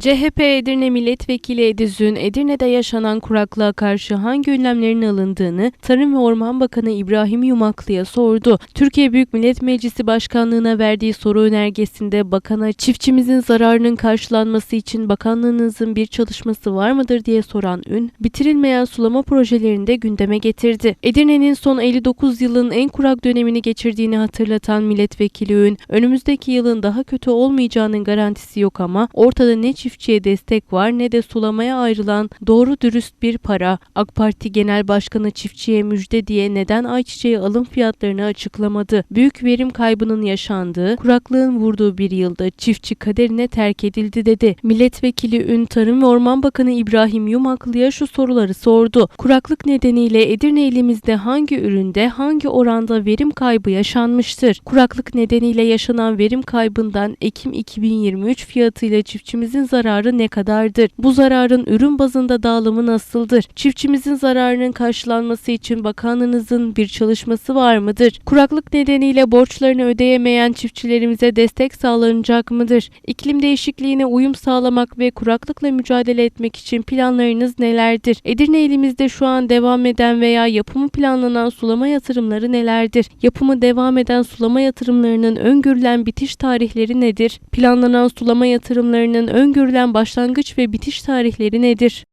CHP Edirne Milletvekili Edizün, Edirne'de yaşanan kuraklığa karşı hangi önlemlerin alındığını Tarım ve Orman Bakanı İbrahim Yumaklı'ya sordu. Türkiye Büyük Millet Meclisi Başkanlığı'na verdiği soru önergesinde bakana çiftçimizin zararının karşılanması için bakanlığınızın bir çalışması var mıdır diye soran Ün, bitirilmeyen sulama projelerini de gündeme getirdi. Edirne'nin son 59 yılın en kurak dönemini geçirdiğini hatırlatan milletvekili Ün, önümüzdeki yılın daha kötü olmayacağının garantisi yok ama ortada ne çiftçiye destek var ne de sulamaya ayrılan doğru dürüst bir para. AK Parti Genel Başkanı çiftçiye müjde diye neden ayçiçeği alım fiyatlarını açıklamadı? Büyük verim kaybının yaşandığı, kuraklığın vurduğu bir yılda çiftçi kaderine terk edildi dedi. Milletvekili Ün Tarım ve Orman Bakanı İbrahim Yumaklı'ya şu soruları sordu. Kuraklık nedeniyle Edirne ilimizde hangi üründe hangi oranda verim kaybı yaşanmıştır? Kuraklık nedeniyle yaşanan verim kaybından Ekim 2023 fiyatıyla çiftçimizin zararı ne kadardır? Bu zararın ürün bazında dağılımı nasıldır? Çiftçimizin zararının karşılanması için bakanlığınızın bir çalışması var mıdır? Kuraklık nedeniyle borçlarını ödeyemeyen çiftçilerimize destek sağlanacak mıdır? İklim değişikliğine uyum sağlamak ve kuraklıkla mücadele etmek için planlarınız nelerdir? Edirne ilimizde şu an devam eden veya yapımı planlanan sulama yatırımları nelerdir? Yapımı devam eden sulama yatırımlarının öngörülen bitiş tarihleri nedir? Planlanan sulama yatırımlarının öngörülen başlangıç ve bitiş tarihleri nedir?